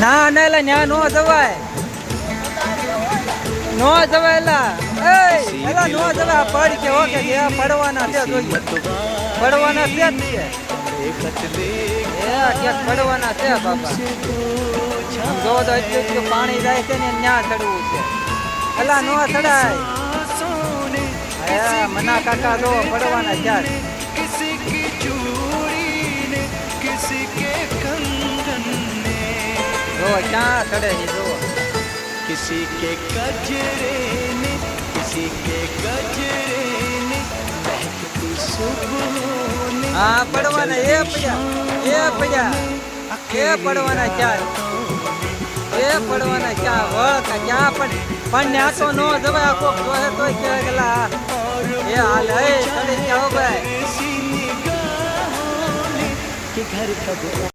ના ના એટલે ન્યા નો જવાય. નો જવાય એલા એ એલા નો ઓકે પડવાના છે જોઈએ પડવાના પડવાના છે પાણી જાય છે ને ચડવું છે. નો ચડાય. મના કાકા જો પડવાના છે ક્યાં ચડે છે જો किसी के गजरे ने किसी के गजरे ने महकती सुबहों ने હા પડવાના એ પડ્યા એ પડ્યા એ પડવાના ક્યાં એ પડવાના ક્યાં વળતા ક્યાં પણ પણ ન્યા તો નો જવાય આ કોક જોહે તોય કે ગલા એ હાલ એ ચડી જાઓ ભાઈ ऐसी निगाहों ने कि घर कब